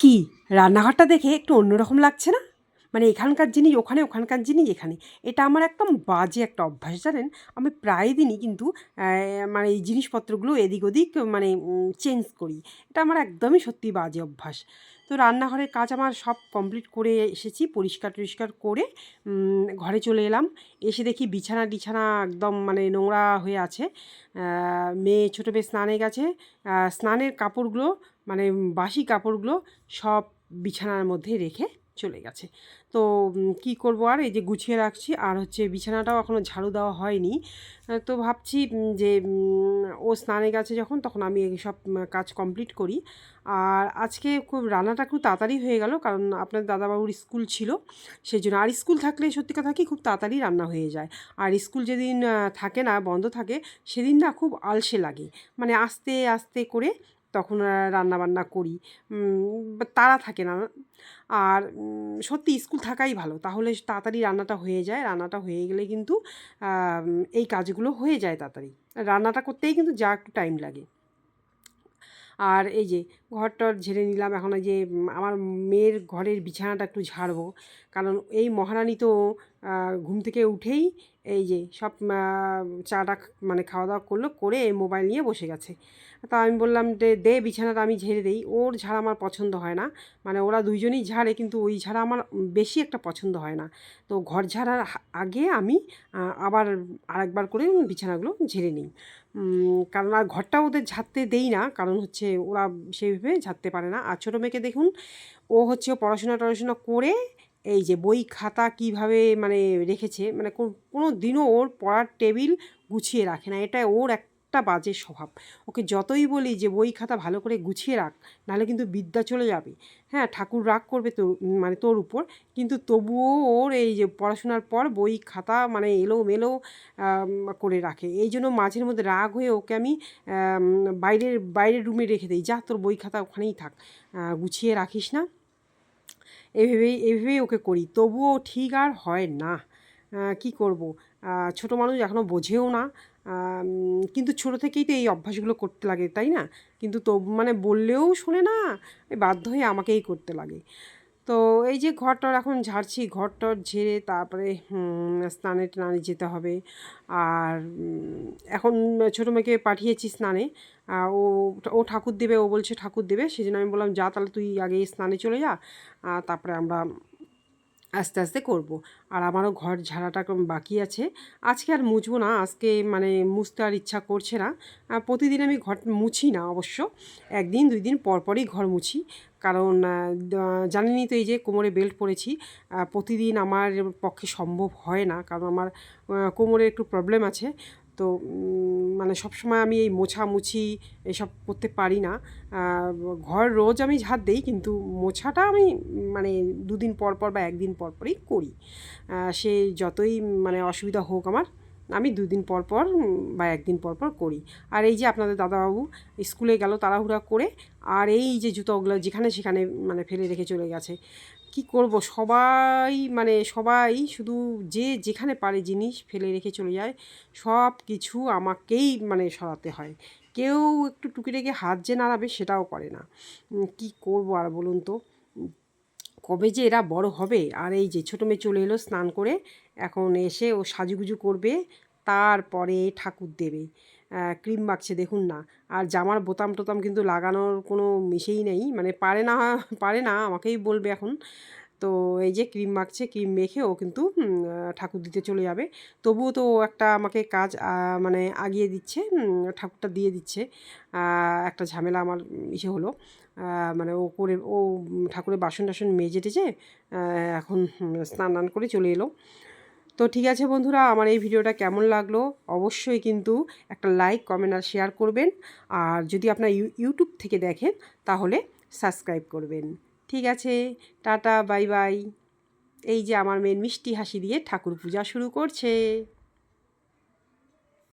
কি? রান্নাঘরটা দেখে একটু অন্যরকম লাগছে না? মানে এখানকার জিনিস ওখানে, ওখানকার জিনিস এখানে। এটা আমার একদম বাজে একটা অভ্যাস, জানেন? আমি প্রায় দিনই কিন্তু মানে এই জিনিসপত্রগুলো এদিক ওদিক মানে চেঞ্জ করি। এটা আমার একদমই সত্যি বাজে অভ্যাস। তো রান্নাঘরের কাজ আমার সব কমপ্লিট করে এসেছি, পরিষ্কার টরিষ্কার করে ঘরে চলে এলাম। এসে দেখি বিছানা টিছানা একদম মানে নোংরা হয়ে আছে। মেয়ে ছোটো মেয়ে স্নানে গেছে। স্নানের কাপড়গুলো মানে বাসি কাপড়গুলো সব বিছানার মধ্যে রেখে চলে গেছে। তো কি করব আর? এই যে গুছিয়ে রাখছি। আর হচ্ছে বিছানাটাও এখনও ঝাড়ু দেওয়া হয়নি। তো ভাবছি যে ও স্নানে গেছে যখন, তখন আমি সব কাজ কমপ্লিট করি। আর আজকে খুব রান্নাটা খুব তাড়াতাড়ি হয়ে গেল, কারণ আপনার দাদাবাবুর স্কুল ছিল। সেই জন্য আর স্কুল থাকলে, সত্যি কথা কি, খুব তাড়াতাড়ি রান্না হয়ে যায়। আর স্কুল যেদিন থাকে না, বন্ধ থাকে, সেদিন না খুব আলসে লাগে। মানে আস্তে আস্তে করে তখন রান্না বান্না করি। তাড়া থাকে না। আর সত্যি স্কুল থাকাই ভালো। তাহলে তাড়াতাড়ি রান্নাটা হয়ে যায়। রান্নাটা হয়ে গেলে কিন্তু এই কাজগুলো হয়ে যায় তাড়াতাড়ি। রান্নাটা করতেই কিন্তু যা একটু টাইম লাগে। আর এই যে ঘরটর ঝেড়ে নিলাম। এখন যে আমার মেয়ের ঘরের বিছানাটা একটু ঝাড়বো। কারণ এই মহারানী তো ঘুম থেকে উঠেই এই যে সব চাটা মানে খাওয়া দাওয়া করল, করে মোবাইল নিয়ে বসে গেছে। তা আমি বললাম যে, দে বিছানাটা আমি ঝেড়ে দেই। ওর ঝাড়া আমার পছন্দ হয় না। মানে ওরা দুইজনেই ঝাড়ে, কিন্তু ওই ঝাড়া আমার বেশি একটা পছন্দ হয় না। তো ঘর ঝাড়ার আগে আমি আবার আরেকবার করে বিছানাগুলো ঝেড়ে নিই। কারণ আর ঘরটা ওদের ঝাড়তে দেই না, কারণ হচ্ছে ওরা সেইভাবে ঝাড়তে পারে না। আর ছোটো মেয়েকে দেখুন, ও হচ্ছে পড়াশোনা টড়াশোনা করে এই যে বই খাতা কীভাবে মানে রেখেছে মানে কোনো দিনও ওর পড়ার টেবিল গুছিয়ে রাখে না। এটা ওর একটা বাজে স্বভাব। ওকে যতই বলি যে বই খাতা ভালো করে গুছিয়ে রাখ, নাহলে কিন্তু বিদ্যা চলে যাবে। হ্যাঁ ঠাকুর রাগ করবে তোর মানে তোর উপর, কিন্তু তবুও ওর এই যে পড়াশোনার পর বই খাতা মানে এলো মেলো করে রাখে। এই জন্য মাঝের মধ্যে রাগ হয়ে ওকে আমি বাইরের বাইরের রুমে রেখে দিই। যা তোর বই খাতা ওখানেই থাক। গুছিয়ে রাখিস না। এভাবেই এভাবেই ওকে করি। তবুও ঠিক আর হয় না। কি করব? ছোট মানুষ এখনও বোঝেও না। কিন্তু ছোটো থেকেই তো এই অভ্যাসগুলো করতে লাগে, তাই না? কিন্তু তো মানে বললেও শোনে না, বাধ্য হয়ে আমাকেই করতে লাগে। তো এই যে ঘরটর এখন ঝাড়ছি, ঘরটর ঝেড়ে তারপরে স্নানে টানে যেতে হবে। আর এখন ছোটো মেয়েকে পাঠিয়েছি স্নানে। ও ও ঠাকুর দেবে, ও বলছে ঠাকুর দেবে সেই জন্য আমি বললাম, যা তাহলে তুই আগে স্নানে চলে যা তারপরে আমরা আস্তে আস্তে করব। আর আমারও ঘর ঝাড়াটা বাকি আছে। আজকে আর মুছবো না, আজকে মানে মুছতে আর ইচ্ছা করছে না। প্রতিদিন আমি ঘর মুছি না অবশ্য। একদিন, দুই দিন পরপরই ঘর মুছি। কারণ জানেনই তো এই যে কোমরে বেল্ট পরেছি প্রতিদিন আমার পক্ষে সম্ভব হয় না। কারণ আমার কোমরে একটু প্রবলেম আছে। তো মানে সবসময় আমি এই মোছামুছি এসব করতে পারি না। ঘর রোজ আমি ঝাঁট দিই কিন্তু মোছাটা আমি মানে দুদিন পর পর বা একদিন পর পরই করি। সে যতই মানে অসুবিধা হোক আমার আমি দুদিন পর পর বা একদিন পর পর করি। আর এই যে আপনাদের দাদাবাবু স্কুলে গেল তাড়াহুড়া করে, আর এই যে জুতোগুলো যেখানে সেখানে মানে ফেলে রেখে চলে গেছে। কি করব? সবাই মানে সবাই শুধু যে যেখানে পারে জিনিস ফেলে রেখে চলে যায়, সব কিছু আমাকেই মানে সরাতে হয়। কেউ একটু টুকি রেখে হাত যে নাড়াবে সেটাও করে না। কি করব আর বলুন তো? কবে যে এরা বড় হবে, আর এই যে ছোটো মেয়ে চলে এলো স্নান করে এখন এসে ও সাজুগুজু করবে, তারপরে ঠাকুর দেবে। ক্রিম মাখছে, দেখুন না। আর জামার বোতাম টোতাম কিন্তু লাগানোর কোনো মিশেই নেই। মানে পারে না পারে না, আমাকেই বলবে এখন। তো এই যে ক্রিম মাখছে, ক্রিম মেখে ও কিন্তু ঠাকুর দিতে চলে যাবে। তবুও তো ও একটা আমাকে কাজ মানে আগিয়ে দিচ্ছে ঠাকুরটা দিয়ে দিচ্ছে। একটা ঝামেলা আমার ইসে হলো। মানে ও করে, ও ঠাকুরের বাসন টাসন মেজে টেজে এখন স্নান টান করে চলে এলো। তো ঠিক আছে বন্ধুরা, আমার এই ভিডিওটা কেমন লাগল অবশ্যই কিন্তু একটা লাইক কমেন্ট আর শেয়ার করবেন। আর যদি আপনার ইউ- ইউটিউব থেকে দেখেন, তাহলে সাবস্ক্রাইব করবেন। ঠিক আছে, টাটা বাই বাই এই যে আমার মেন মিষ্টি হাসি দিয়ে ঠাকুর পূজা শুরু করছে।